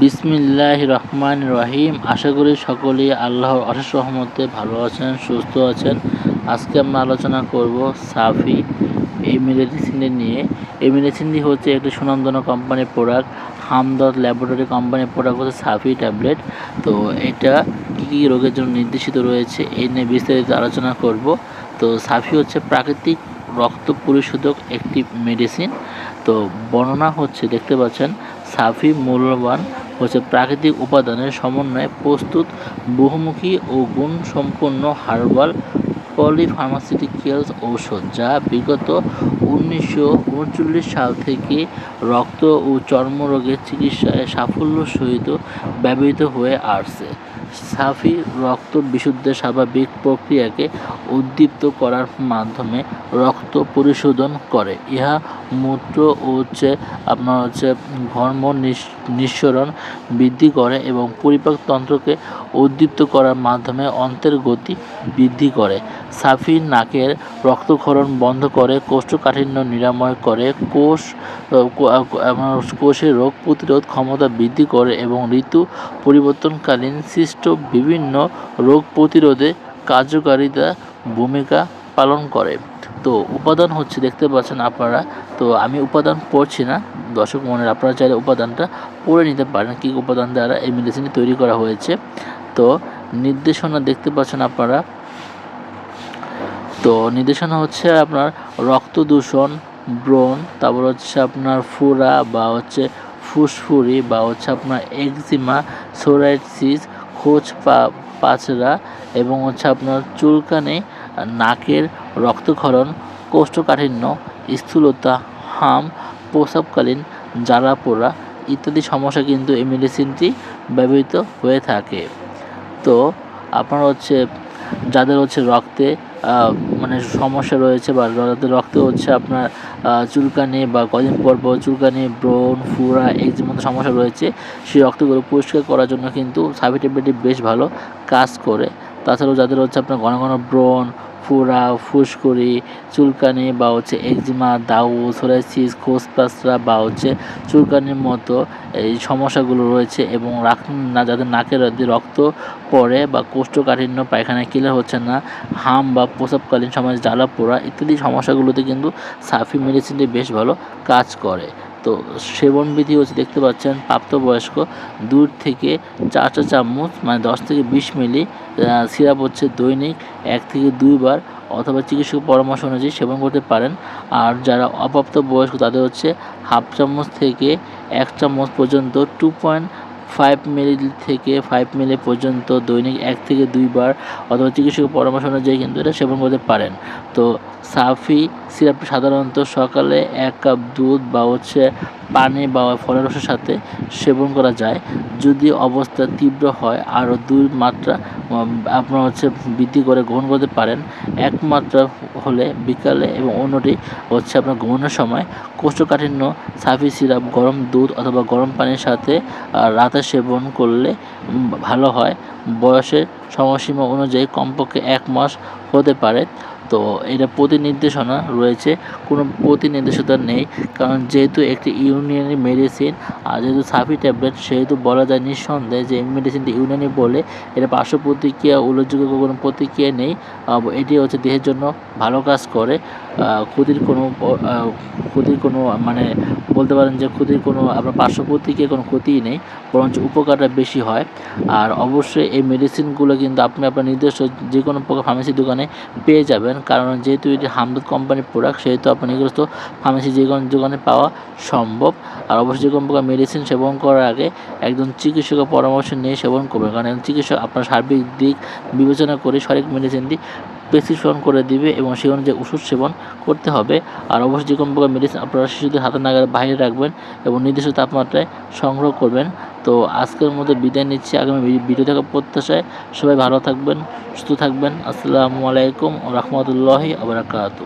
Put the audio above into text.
বিসমিল্লাহ রহমান রহিম আশা করি সকলেই আল্লাহর অশেষ রহমতে ভালো আছেন, সুস্থ আছেন। আজকে আমরা আলোচনা করব সাফি এই মেডিসিনটি নিয়ে। এই মেডিসিনটি হচ্ছে একটি সুনামধন্য কোম্পানির প্রোডাক্ট হামদর্দ ল্যাবরেটরি কোম্পানির প্রোডাক্ট হচ্ছে সাফি ট্যাবলেট। তো এটা কী কী রোগের জন্য নির্দেশিত রয়েছে, এই নিয়ে বিস্তারিত আলোচনা করব। তো সাফি হচ্ছে প্রাকৃতিক রক্ত পরিশোধক একটি মেডিসিন তো বর্ণনা হচ্ছে, দেখতে পাচ্ছেন, সাফি মূল্যবান হচ্ছে প্রাকৃতিক উপাদানের সমন্বয়ে প্রস্তুত, বহুমুখী ও গুণসম্পন্ন হার্বাল পলিফার্মাসিউটিক্যালস ঔষধ, যা বিগত উনিশশো উনচল্লিশ সাল থেকে রক্ত ও চর্মরোগের চিকিৎসায় সাফল্য সহিত ব্যবহৃত হয়ে আসছে। সাফি রক্ত বিশুদ্ধের স্বাভাবিক প্রক্রিয়াকে উদ্দীপ্ত করার মাধ্যমে রক্ত পরিশোধন করে। ইহা মূত্র ও হচ্ছে আপনার হচ্ছে ঘর্ম নিঃসরণ বৃদ্ধি করে এবং পরিপাকতন্ত্রকে উদ্দীপ্ত করার মাধ্যমে অন্তের গতি বৃদ্ধি করে। সাফি নাকের রক্তক্ষরণ বন্ধ করে, কোষ্ঠকাঠিন্য নিরাময় করে, কোষ কোষের রোগ প্রতিরোধ ক্ষমতা বৃদ্ধি করে এবং ঋতু পরিবর্তনকালীন সৃষ্ট বিভিন্ন রোগ প্রতিরোধে কার্যকারিতা ভূমিকা পালন করে। তো উপাদান হচ্ছে, দেখতে পাচ্ছেন আপনারা, তো আমি উপাদান পড়ছি না। দর্শক মনের, আপনারা চাইলে উপাদানটা পড়ে নিতে পারেন, কী উপাদান দ্বারা এই মেডিসিনটি তৈরি করা হয়েছে। তো নির্দেশনা দেখতে পাচ্ছেন আপনারা। তো নির্দেশনা হচ্ছে আপনার রক্ত দূষণ, ব্রণ, তারপর হচ্ছে আপনার ফুরা বা হচ্ছে ফুসফুরি বা হচ্ছে আপনার একজিমা, সোরাইসিস খোঁজ পা পাচরা এবং হচ্ছে আপনার চুলকানি, নাকের রক্তক্ষরণ, কোষ্ঠকাঠিন্য, স্থূলতা, হাম, প্রসাবকালীন জ্বালা পোড়া ইত্যাদি সমস্যা কিন্তু এই মেডিসিনটি ব্যবহৃত হয়ে থাকে। তো আপনার হচ্ছে যাদের হচ্ছে রক্তে মানে সমস্যা রয়েছে বা যাদের রক্তে হচ্ছে আপনার চুলকানি বা কদিন পর পর চুলকানি, ব্রণ, ফুরা, এই যে মতো সমস্যা রয়েছে, সেই রক্তগুলো পরিষ্কার করার জন্য কিন্তু সাবি বেশ ভালো কাজ করে। তাছাড়াও যাদের হচ্ছে আপনার ঘন ঘন ব্রণ ফোড়া ফুসকুড়ি চুলকানি বা হচ্ছে একজিমা দাউ সোরাইসিস, খোসপাসরা বা হচ্ছে চুলকানির মতো এই সমস্যাগুলো রয়েছে এবং রাখ, না, যাদের নাকের রক্ত পড়ে বা কোষ্ঠকাঠিন্য, পায়খানা ক্লিয়ার হচ্ছে না, হাম বা প্রসাবকালীন সময়, জ্বালা পোড়া ইত্যাদি সমস্যাগুলোতে কিন্তু সাফি মেডিসিনটি বেশ ভালো কাজ করে। তো সেবনবিধি হচ্ছে, দেখতে পাচ্ছেন, প্রাপ্তবয়স্ক দূর থেকে চারটা চামচ মানে দশ থেকে বিশ মিলি সিরাপ হচ্ছে দৈনিক এক থেকে দুইবার অথবা চিকিৎসক পরামর্শ অনুযায়ী সেবন করতে পারেন। আর যারা অপ্রাপ্ত বয়স্ক তাদের হচ্ছে হাফ চামচ থেকে এক চামচ পর্যন্ত টু পয়েন্ট ফাইভ মিলি থেকে ফাইভ মিলি পর্যন্ত দৈনিক এক থেকে দুইবার অথবা চিকিৎসকের পরামর্শ অনুযায়ী কিন্তু এটা সেবন করতে পারেন। তো সাফি সিরাপ সাধারণত সকালে এক কাপ দুধ বা হচ্ছে পানি বা ফলের রসের সাথে সেবন করা যায়। যদি অবস্থা তীব্র হয়, আরও দুই মাত্রা আপনার হচ্ছে বৃদ্ধি করে গ্রহণ করতে পারেন। এক মাত্রা হলে বিকালে এবং অন্যটি হচ্ছে আপনার গ্রহণের সময়। কোষ্ঠকাঠিন্য, সাফি সিরাপ, গরম দুধ অথবা গরম পানির সাথে রাতে সেবন করলে ভালো হয়। বয়সের সময়সীমা অনুযায়ী কমপক্ষে এক মাস হতে পারে। তো এটা প্রতিনির্দেশনা রয়েছে কোনো প্রতিনির্দেশতা নেই কারণ যেহেতু একটি ইউনিয়নের মেডিসিন আর যেহেতু সাফি ট্যাবলেট, সেহেতু বলা যায় নিঃসন্দেহে যে এই মেডিসিনটি ইউনানি বলে এটা পার্শ্ব প্রতিক্রিয়া, উল্লেখযোগ্য কোনো প্রতিক্রিয়া নেই। এটি হচ্ছে দেহের জন্য ভালো কাজ করে। ক্ষতির কোনো ক্ষতির কোনো মানে বলতে পারেন যে ক্ষতির কোনো, আপনার পার্শ্ব প্রতিক্রিয়া কোনো ক্ষতিই নেই, বরঞ্চ উপকারটা বেশি হয়। আর অবশ্যই এই মেডিসিনগুলো কিন্তু আপনি আপনার নিজস্ব যে কোনো প্রকার ফার্মেসির দোকানে পেয়ে যাবেন। কারণ যেহেতু এটি হামদুদ কোম্পানির প্রোডাক্ট সেহেতু আপনার নিজস্ব ফার্মেসি যে কোনো দোকানে পাওয়া সম্ভব। আর অবশ্যই যে কোনো প্রকার মেডিসিন সেবন করার আগে একজন চিকিৎসকের পরামর্শ নিয়ে সেবন করবেন। কারণ একজন চিকিৎসক আপনার সার্বিক দিক বিবেচনা করে সঠিক মেডিসিনটি প্রেসক্রিপশন করে দিবে এবং সেই অনুযায়ী ওষুধ সেবন করতে হবে। আর অবশ্যই যে কোনো প্রকার মেডিসিন আপনারা শিশুদের হাতে নাগালে বাইরে রাখবেন এবং নির্দিষ্ট তাপমাত্রায় সংগ্রহ করবেন। তো আজকের মধ্যে বিদায় নিচ্ছি। আগামী ভিডিও থাকা প্রত্যাশায় সবাই ভালো থাকবেন, সুস্থ থাকবেন। আসসালামু আলাইকুম রহমতুল্লাহি আবরাকাতু